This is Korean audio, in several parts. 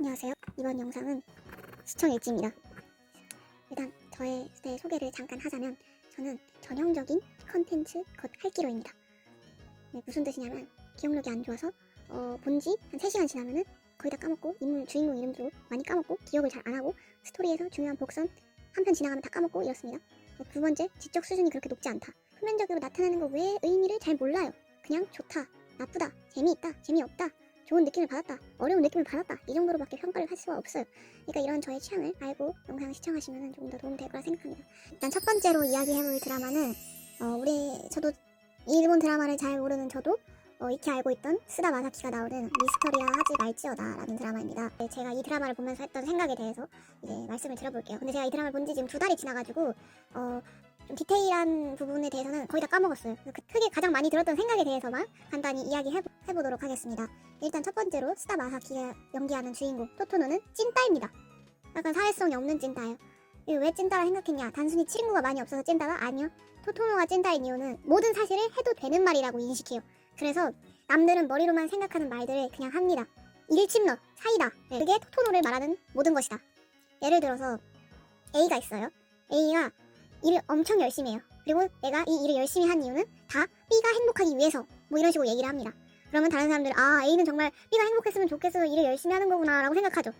안녕하세요. 이번 영상은 시청 일지입니다. 일단 저의 제 소개를 잠깐 하자면 저는 전형적인 컨텐츠 겉 할기로입니다. 네, 무슨 뜻이냐면 기억력이 안 좋아서 어, 본지 한 3시간 지나면은 거의 다 까먹고 인물 주인공 이름도 많이 까먹고 기억을 잘 안 하고 스토리에서 중요한 복선 한 편 지나가면 다 까먹고 이렇습니다. 네, 두 번째 지적 수준이 그렇게 높지 않다. 표면적으로 나타나는 것 외에 의미를 잘 몰라요. 그냥 좋다, 나쁘다, 재미있다, 재미없다, 좋은 느낌을 받았다, 어려운 느낌을 받았다 이 정도로밖에 평가를 할 수가 없어요. 그러니까 이런 저의 취향을 알고 영상 시청하시면 조금 더 도움이 될 거라 생각합니다. 일단 첫 번째로 이야기해볼 드라마는 어, 우리 저도 일본 드라마를 잘 모르는 저도 어, 익히 알고 있던 스다 마사키가 나오는 미스터리야 하지 말지어다라는 드라마입니다. 네, 제가 이 드라마를 보면서 했던 생각에 대해서 이제 말씀을 드려볼게요. 근데 제가 이 드라마를 본 지 지금 두 달이 지나가지고 어, 좀 디테일한 부분에 대해서는 거의 다 까먹었어요. 그 크게 가장 많이 들었던 생각에 대해서만 간단히 이야기해보 도록 하겠습니다. 일단 첫 번째로 스타 마사키가 연기하는 주인공 토토노는 찐따입니다. 약간 사회성이 없는 찐따예요. 왜 찐따라 생각했냐? 단순히 친구가 많이 없어서 찐따가 아니요. 토토노가 찐따인 이유는 모든 사실을 해도 되는 말이라고 인식해요. 그래서 남들은 머리로만 생각하는 말들을 그냥 합니다. 일침러, 사이다. 네, 그게 토토노를 말하는 모든 것이다. 예를 들어서 A가 있어요. A가 일을 엄청 열심히 해요. 그리고 내가 이 일을 열심히 한 이유는 다 B가 행복하기 위해서 뭐 이런 식으로 얘기를 합니다. 그러면 다른 사람들은 아 A는 정말 B가 행복했으면 좋겠어서 일을 열심히 하는 거구나 라고 생각하죠.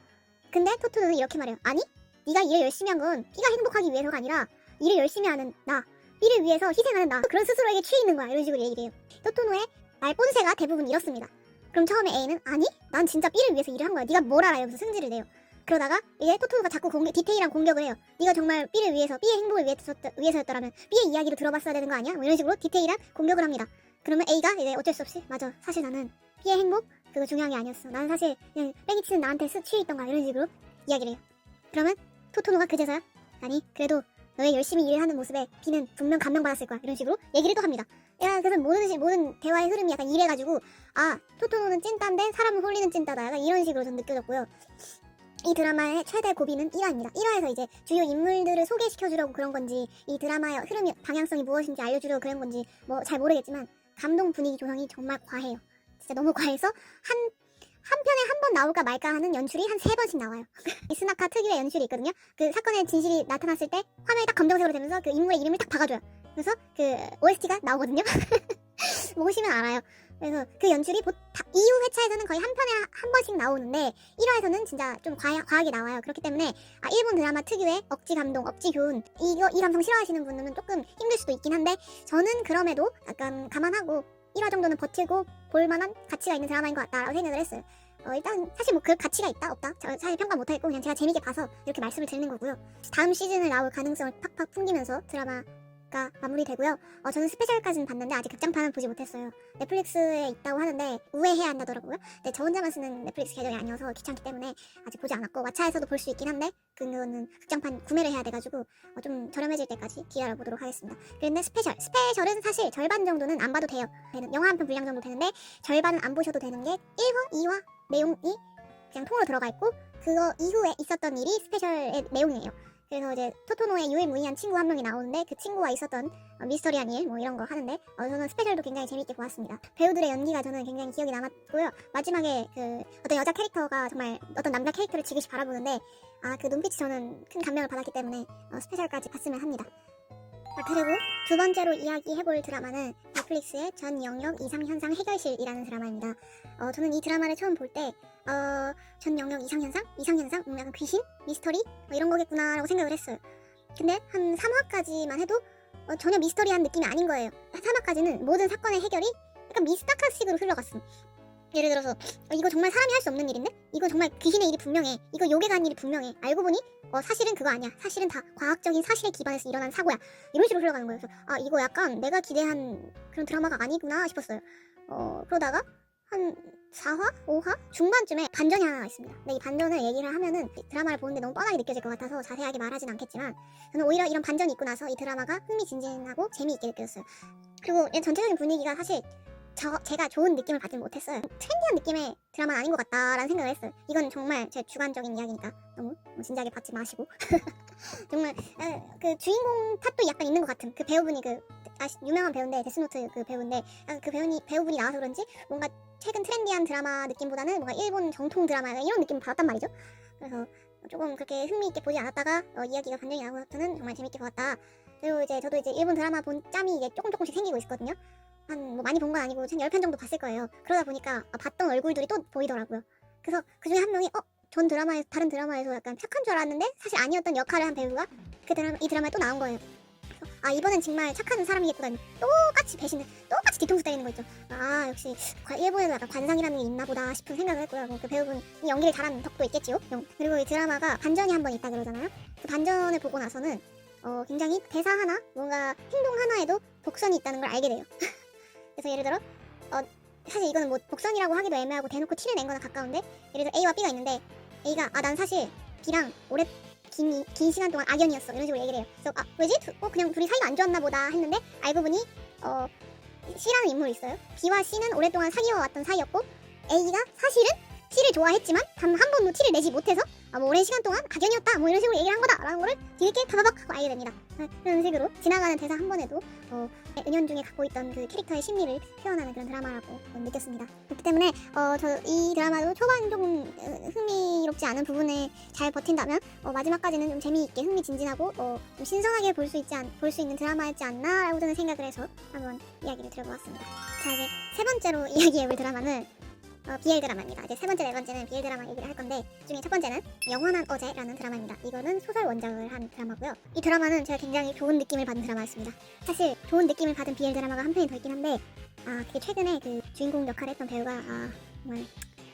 근데 토토는 이렇게 말해요. 아니 네가 일을 열심히 한 건 B가 행복하기 위해서가 아니라 일을 열심히 하는 나 B를 위해서 희생하는 나 그런 스스로에게 취해 있는 거야 이런 식으로 얘기를 해요. 토토노의 말 본세가 대부분 이렇습니다. 그럼 처음에 A는 아니 난 진짜 B를 위해서 일을 한 거야. 네가 뭘 알아 이러면서 승질을 내요. 그러다가 이제 토토노가 자꾸 공개, 디테일한 공격을 해요. 네가 정말 B를 위해서 B의 행복을 위해서, 위해서였더라면 B의 이야기를 들어봤어야 되는 거 아니야? 뭐 이런 식으로 디테일한 공격을 합니다. 그러면 A가 이제 어쩔 수 없이 맞아 사실 나는 B의 행복 그거 중요한 게 아니었어. 나는 사실 그냥 뺑이 치는 나한테 스 취해 있던 거야 이런 식으로 이야기를 해요. 그러면 토토노가 그제서야 아니 그래도 너의 열심히 일을 하는 모습에 B는 분명 감명받았을 거야 이런 식으로 얘기를 또 합니다. 야 그래서 모든 시, 모든 대화의 흐름이 약간 이래가지고 아 토토노는 찐따인데 사람을 홀리는 찐따다 약간 이런 식으로 좀 느껴졌고요. 이 드라마의 최대 고비는 1화입니다. 1화에서 이제 주요 인물들을 소개시켜주려고 그런 건지 이 드라마의 흐름이 방향성이 무엇인지 알려주려고 그런 건지 뭐 잘 모르겠지만 감동 분위기 조성이 정말 과해요. 진짜 너무 과해서 한, 한 편에 한 번 나올까 말까 하는 연출이 한 세 번씩 나와요. 이 스나카 특유의 연출이 있거든요. 그 사건의 진실이 나타났을 때 화면이 딱 검정색으로 되면서 그 인물의 이름을 딱 박아줘요. 그래서 그 OST가 나오거든요. 보시면 알아요. 그래서 그 연출이 보, 다, 이후 회차에서는 거의 한 편에 한 번씩 나오는데 1화에서는 진짜 좀 과하, 과하게 나와요. 그렇기 때문에 아, 일본 드라마 특유의 억지 감동, 억지 교훈 이거 이 감성 싫어하시는 분들은 조금 힘들 수도 있긴 한데 저는 그럼에도 약간 감안하고 1화 정도는 버티고 볼만한 가치가 있는 드라마인 것 같다라고 생각을 했어요. 어, 일단 사실 뭐 그 가치가 있다 없다 저 사실 평가 못하겠고 그냥 제가 재밌게 봐서 이렇게 말씀을 드리는 거고요. 다음 시즌을 나올 가능성을 팍팍 풍기면서 드라마 가 마무리되고요. 어, 저는 스페셜까지는 봤는데 아직 극장판은 보지 못했어요. 넷플릭스에 있다고 하는데 우회해야 한다더라고요. 근데 저 혼자만 쓰는 넷플릭스 계정이 아니어서 귀찮기 때문에 아직 보지 않았고 왓챠에서도 볼 수 있긴 한데 그거는 극장판 구매를 해야 돼가지고 어, 좀 저렴해질 때까지 기다려보도록 하겠습니다. 그런데 스페셜 스페셜은 사실 절반 정도는 안 봐도 돼요. 영화 한 편 분량 정도 되는데 절반은 안 보셔도 되는 게 1화, 2화 내용이 그냥 통으로 들어가 있고 그거 이후에 있었던 일이 스페셜의 내용이에요. 그래서 이제 토토노의 유일무이한 친구 한 명이 나오는데 그 친구와 있었던 어, 미스터리한 일 뭐 이런 거 하는데 어, 저는 스페셜도 굉장히 재밌게 보았습니다. 배우들의 연기가 저는 굉장히 기억에 남았고요. 마지막에 그 어떤 여자 캐릭터가 정말 어떤 남자 캐릭터를 지그시 바라보는데 아 그 눈빛이 저는 큰 감명을 받았기 때문에 어, 스페셜까지 봤으면 합니다. 아, 그리고 두 번째로 이야기해볼 드라마는 넷플릭스의 전 영역 이상 현상 해결실이라는 드라마입니다. 어, 저는 이 드라마를 처음 볼 때, 어, 전 영역 이상 현상? 이상 현상? 음, 약간 귀신? 미스터리? 뭐 이런 거겠구나라고 생각을 했어요. 근데 한 3화까지만 해도 어, 전혀 미스터리한 느낌이 아닌 거예요. 3화까지는 모든 사건의 해결이 약간 미스터카식으로 흘러갔음. 예를 들어서 어, 이거 정말 사람이 할 수 없는 일인데? 이거 정말 귀신의 일이 분명해. 이거 요괴가 한 일이 분명해. 알고 보니 어, 사실은 그거 아니야. 사실은 다 과학적인 사실에 기반해서 일어난 사고야. 이런 식으로 흘러가는 거예요. 그래서 아 이거 약간 내가 기대한 그런 드라마가 아니구나 싶었어요. 어 그러다가 한 4화? 5화? 중반쯤에 반전이 하나 있습니다. 근데 이 반전을 얘기를 하면은 이 드라마를 보는데 너무 뻔하게 느껴질 것 같아서 자세하게 말하진 않겠지만 저는 오히려 이런 반전이 있고 나서 이 드라마가 흥미진진하고 재미있게 느껴졌어요. 그리고 이 전체적인 분위기가 사실 저 제가 좋은 느낌을 받지 못했어요. 트렌디한 느낌의 드라마는 아닌 것 같다라는 생각을 했어요. 이건 정말 제 주관적인 이야기니까 너무 뭐 진지하게 받지 마시고 정말 에, 그 주인공 탓도 약간 있는 것 같은 그 배우분이 그 아시, 유명한 배우인데 데스노트 그 배우인데 아, 그 배우니 배우분이 나와서 그런지 뭔가 최근 트렌디한 드라마 느낌보다는 뭔가 일본 정통 드라마 이런 느낌을 받았단 말이죠. 그래서 조금 그렇게 흥미있게 보지 않았다가 어, 이야기가 반전이 나고서는 정말 재밌게 보았다. 그리고 이제 저도 이제 일본 드라마 본 짬이 이제 조금 조금씩 생기고 있거든요. 한 뭐 많이 본 건 아니고 한 10편 정도 봤을 거예요. 그러다 보니까 아, 봤던 얼굴들이 또 보이더라고요. 그래서 그 중에 한 명이 어? 전 드라마에 다른 드라마에서 약간 착한 줄 알았는데 사실 아니었던 역할을 한 배우가 그 드라마 이 드라마에 또 나온 거예요. 그래서 아 이번엔 정말 착한 사람이겠구나. 똑같이 배신을 똑같이 뒤통수 때리는 거 있죠. 아 역시 과- 일본에도 약간 관상이라는 게 있나 보다 싶은 생각을 했고요. 뭐그 배우분이 연기를 잘하는 덕도 있겠지요. 영- 그리고 이 드라마가 반전이 한 번 있다 그러잖아요. 그 반전을 보고 나서는 어, 굉장히 대사 하나, 뭔가 행동 하나에도 복선이 있다는 걸 알게 돼요. 그래서 예를 들어 어, 사실 이거는 뭐 복선이라고 하기도 애매하고 대놓고 티를 낸 거나 가까운데 예를 들어 A와 B가 있는데 A가 아 난 사실 B랑 오래 긴, 긴 시간 동안 악연이었어 이런 식으로 얘기를 해요. 그래서 아 왜지? 두- 어 그냥 둘이 사이가 안 좋았나 보다 했는데 알고 보니 어 C라는 인물이 있어요. B와 C는 오랫동안 사귀어 왔던 사이였고 A가 사실은 C를 좋아했지만 단 한 번도 티를 내지 못해서 아, 뭐 오랜 시간 동안 악연이었다 뭐 이런 식으로 얘기를 한 거다라는 거를 뒤늦게 타바박 하고 알게 됩니다. 네, 그런 식으로 지나가는 대사 한 번에도 어, 은연 중에 갖고 있던 그 캐릭터의 심리를 표현하는 그런 드라마라고 느꼈습니다. 그렇기 때문에 어, 저 이 드라마도 초반 조금 어, 흥미롭지 않은 부분에 잘 버틴다면 어, 마지막까지는 좀 재미있게 흥미진진하고 어, 좀 신선하게 볼 수 있지 않, 볼수 있는 드라마였지 않나라고 저는 생각을 해서 한번 이야기를 들어보았습니다. 자 이제 세 번째로 이야기해볼 드라마는 어, BL 드라마입니다. 이제 세 번째, 네 번째는 BL 드라마 얘기를 할 건데 그 중에 첫 번째는 영원한 어제라는 드라마입니다. 이거는 소설 원작을 한 드라마고요. 이 드라마는 제가 굉장히 좋은 느낌을 받은 드라마였습니다. 사실 좋은 느낌을 받은 BL 드라마가 한 편이 더 있긴 한데 아 그게 최근에 그 주인공 역할을 했던 배우가 아 정말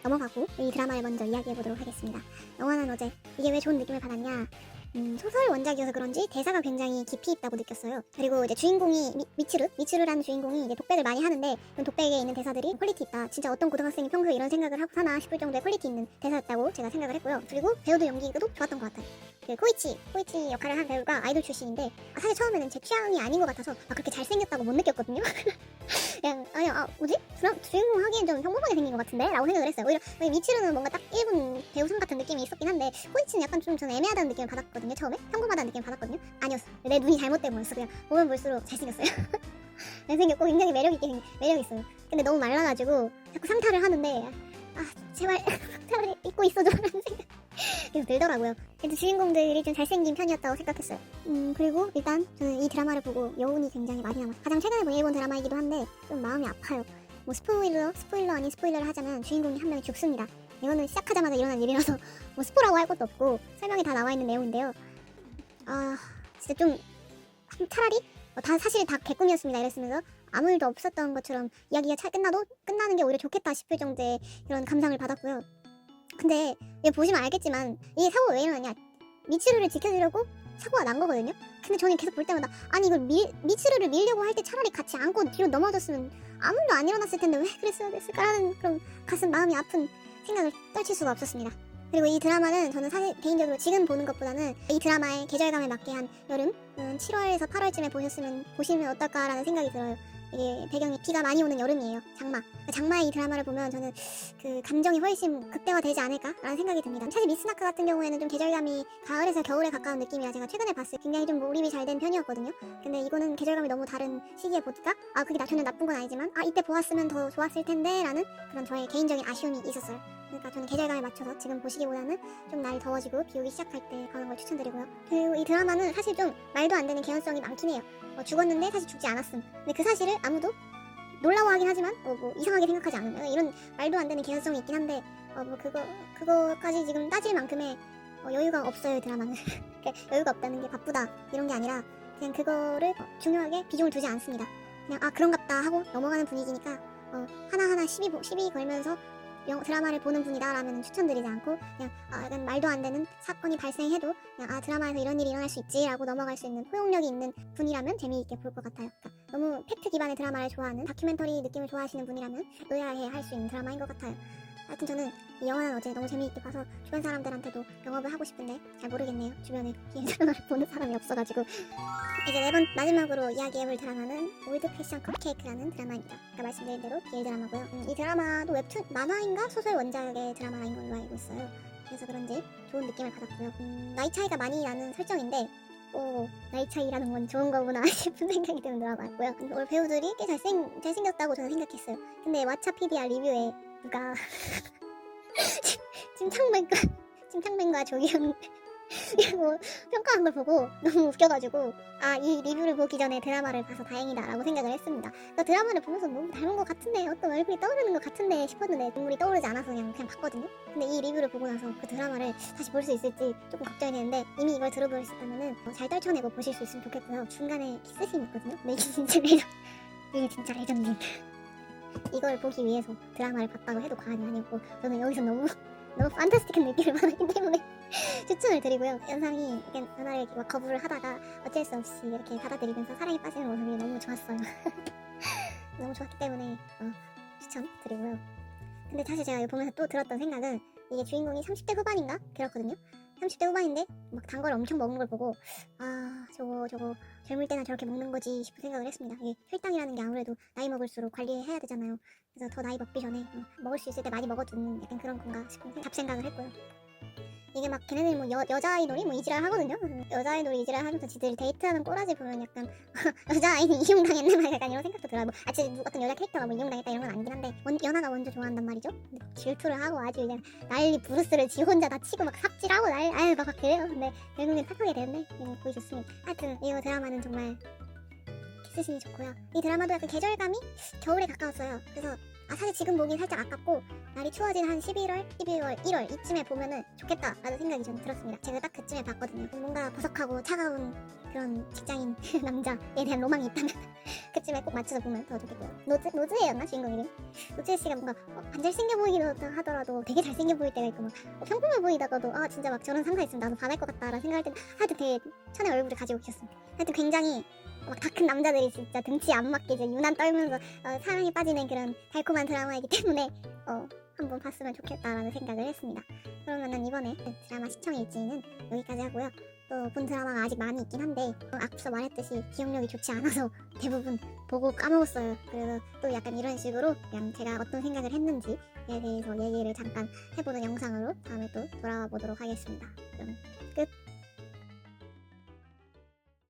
넘어가고 이 드라마를 먼저 이야기해 보도록 하겠습니다. 영원한 어제 이게 왜 좋은 느낌을 받았냐? 음, 소설 원작이어서 그런지 대사가 굉장히 깊이 있다고 느꼈어요. 그리고 이제 주인공이 미, 미츠루, 미츠루라는 주인공이 이제 독백을 많이 하는데 그 독백에 있는 대사들이 퀄리티 있다. 진짜 어떤 고등학생이 평소에 이런 생각을 하고 사나 싶을 정도의 퀄리티 있는 대사였다고 제가 생각을 했고요. 그리고 배우도 연기도 좋았던 것 같아요. 그 코이치, 코이치 역할을 한 배우가 아이돌 출신인데 아, 사실 처음에는 제 취향이 아닌 것 같아서 아, 그렇게 잘생겼다고 못 느꼈거든요. 그냥 아니 아 뭐지? 드라, 주인공 하기엔 좀 평범하게 생긴 것 같은데? 라고 생각을 했어요. 오히려 미치루는 뭔가 딱 일본 배우상 같은 느낌이 있었긴 한데 코이치는 약간 좀 저는 애매하다는 느낌을 받았거든요. 처음에 평범하다는 느낌을 받았거든요. 아니었어. 내 눈이 잘못된 거였어. 그냥 보면 볼수록 잘생겼어요. 잘생겼고 굉장히 매력 있게 생 매력 있어요. 근데 너무 말라가지고 자꾸 상탈을 하는데 아 제발 상탈을 입고 있어줘 라는 생각 계속 들더라고요. 그래도 주인공들이 좀 잘생긴 편이었다고 생각했어요. 음 그리고 일단 저는 이 드라마를 보고 여운이 굉장히 많이 남았어요. 가장 최근에 본 일본 드라마이기도 한데 좀 마음이 아파요. 뭐 스포일러 스포일러 아닌 스포일러를 하자면 주인공이 한 명이 죽습니다. 이거는 시작하자마자 일어난 일이라서 뭐 스포라고 할 것도 없고 설명이 다 나와 있는 내용인데요. 아 진짜 좀 차라리 어, 다 사실 다 개꿈이었습니다 이랬으면서 아무 일도 없었던 것처럼 이야기가 차 끝나도 끝나는 게 오히려 좋겠다 싶을 정도의 그런 감상을 받았고요. 근데 이거 보시면 알겠지만 이게 사고가 왜 일어났냐 미츠루를 지켜주려고 사고가 난 거거든요. 근데 저는 계속 볼 때마다 아니 이걸 밀, 미츠루를 밀려고 할 때 차라리 같이 안고 뒤로 넘어졌으면 아무 일도 안 일어났을 텐데 왜 그랬어야 됐을까라는 그런 가슴 마음이 아픈 생각을 떨칠 수가 없었습니다. 그리고 이 드라마는 저는 사실 개인적으로 지금 보는 것보다는 이 드라마의 계절감에 맞게 한 여름 음, 7월에서 8월쯤에 보셨으면 보시면 어떨까라는 생각이 들어요. 이게 배경이 비가 많이 오는 여름이에요. 장마. 그러니까 장마의 이 드라마를 보면 저는 그 감정이 훨씬 극대화되지 않을까라는 생각이 듭니다. 사실 미스나크 같은 경우에는 좀 계절감이 가을에서 겨울에 가까운 느낌이라 제가 최근에 봤을 때 굉장히 좀 몰입이 잘 된 편이었거든요. 근데 이거는 계절감이 너무 다른 시기에 보니까 아 그게 나 전혀 나쁜 건 아니지만 아 이때 보았으면 더 좋았을 텐데라는 그런 저의 개인적인 아쉬움이 있었어요. 그러니까 저는 계절감에 맞춰서 지금 보시기보다는 좀 날 더워지고 비 오기 시작할 때 보는 걸 추천드리고요. 그리고 이 드라마는 사실 좀 말도 안 되는 개연성이 많긴 해요. 어, 죽었는데 사실 죽지 않았음. 근데 그 사실을 아무도 놀라워하긴 하지만 어, 뭐 이상하게 생각하지 않는 이런 말도 안 되는 개연성이 있긴 한데 어, 뭐 그거 그거까지 지금 따질 만큼의 어, 여유가 없어요 이 드라마는. 그러니까 여유가 없다는 게 바쁘다 이런 게 아니라 그냥 그거를 어, 중요하게 비중을 두지 않습니다. 그냥 아 그런갑다 하고 넘어가는 분위기니까 어, 하나하나 시비, 보- 시비 걸면서 영, 드라마를 보는 분이다라면 추천드리지 않고 그냥 아, 약간 말도 안 되는 사건이 발생해도 그냥 아 드라마에서 이런 일이 일어날 수 있지라고 넘어갈 수 있는 포용력이 있는 분이라면 재미있게 볼 것 같아요. 그러니까 너무 팩트 기반의 드라마를 좋아하는 다큐멘터리 느낌을 좋아하시는 분이라면 의아해 할 수 있는 드라마인 것 같아요. 하여튼 저는 이 영화는 어제 너무 재미있게 봐서 주변 사람들한테도 영업을 하고 싶은데 잘 모르겠네요. 주변에 이 드라마를 보는 사람이 없어가지고 이제 네 번 마지막으로 이야기해볼 드라마는 올드 패션 컵케이크라는 드라마입니다. 아까 말씀드린 대로 BL 드라마고요. 음, 이 드라마도 웹툰 만화인가 소설 원작의 드라마인 걸로 알고 있어요. 그래서 그런지 좋은 느낌을 받았고요. 음, 나이 차이가 많이 나는 설정인데 오 나이 차이라는 건 좋은 거구나 싶은 생각이 드는 드라마였고요. 오늘 배우들이 꽤 잘생 잘생겼다고 저는 생각했어요. 근데 왓챠 PDR 리뷰에 누가 침착맨과 침착맨과 조기현 이거 평가한 걸 보고 너무 웃겨가지고 아 이 리뷰를 보기 전에 드라마를 봐서 다행이다라고 생각을 했습니다. 나 드라마를 보면서 너무 닮은 것 같은데 어떤 얼굴이 떠오르는 것 같은데 싶었는데 눈물이 떠오르지 않아서 그냥 그냥 봤거든요. 근데 이 리뷰를 보고 나서 그 드라마를 다시 볼 수 있을지 조금 걱정이 되는데 이미 이걸 들어보셨다면은 어, 잘 떨쳐내고 보실 수 있으면 좋겠고요. 중간에 키스씬 있거든요. 근데 이게 진짜 레전 이게 진짜 레전드. 이걸 보기 위해서 드라마를 봤다고 해도 과언이 아니었고 저는 여기서 너무 너무 판타스틱한 느낌을 받았기 때문에 추천을 드리고요. 연상이 연하를 막 거부를 하다가 어쩔 수 없이 이렇게 받아들이면서 사랑에 빠지는 모습이 너무 좋았어요. 너무 좋았기 때문에 어, 추천 드리고요. 근데 사실 제가 보면서 또 들었던 생각은 이게 주인공이 30대 후반인가 그렇거든요. 30대 후반인데 막 단 걸 엄청 먹는 걸 보고 아 저거 저거 젊을 때나 저렇게 먹는 거지 싶은 생각을 했습니다. 이게 혈당이라는 게 아무래도 나이 먹을수록 관리해야 되잖아요. 그래서 더 나이 먹기 전에 어, 먹을 수 있을 때 많이 먹어두는 약간 그런 건가 싶은 생- 잡생각을 했고요. 이게 막 걔네들이 뭐 여, 여자 아이돌이 뭐 이지랄 하거든요. 그래서 여자 아이돌이 이지랄 하면서 지들이 데이트하는 꼬라지 보면 약간 여자 아이는 이용당했네 막 약간 이런 생각도 들어요. 뭐 아직 어떤 여자 캐릭터가 뭐 이용당했다 이런 건 아니긴 한데 원, 연하가 먼저 좋아한단 말이죠. 질투를 하고 아주 그냥 난리 부르스를 지 혼자 다 치고 막 삽질하고 날 아유 막 그래요. 근데 결국엔 탁하게 되는데 이거 보기 좋습니다. 하여튼 이 드라마는 정말 키스신이 좋고요. 이 드라마도 약간 계절감이 겨울에 가까웠어요. 그래서 아 사실 지금 보기 살짝 아깝고 날이 추워진 한 11월, 12월, 1월 이쯤에 보면은 좋겠다라는 생각이 저는 들었습니다. 제가 딱 그쯤에 봤거든요. 뭔가 버석하고 차가운 그런 직장인 남자에 대한 로망이 있다면 그쯤에 꼭 맞춰서 보면 더 좋겠고요. 노즈 노즈예였나 주인공 이름? 노즈 씨가 뭔가 어, 안 잘생겨 보이기도 하더라도 되게 잘생겨 보일 때가 있고 막 어, 평범해 보이다가도 아 진짜 막 저런 상사 있으면 나도 반할 것 같다라는 생각할 때는 하여튼 되게 천의 얼굴을 가지고 계셨습니다. 하여튼 굉장히 막 다 큰 남자들이 진짜 등치 안 맞게 이제 유난 떨면서 어, 사랑에 빠지는 그런 달콤한 드라마이기 때문에 어, 한번 봤으면 좋겠다라는 생각을 했습니다. 그러면은 이번에 드라마 시청 일지는 여기까지 하고요. 또 본 드라마가 아직 많이 있긴 한데 어, 앞서 말했듯이 기억력이 좋지 않아서 대부분 보고 까먹었어요. 그래서 또 약간 이런 식으로 그냥 제가 어떤 생각을 했는지에 대해서 얘기를 잠깐 해보는 영상으로 다음에 또 돌아와 보도록 하겠습니다. 그럼 끝.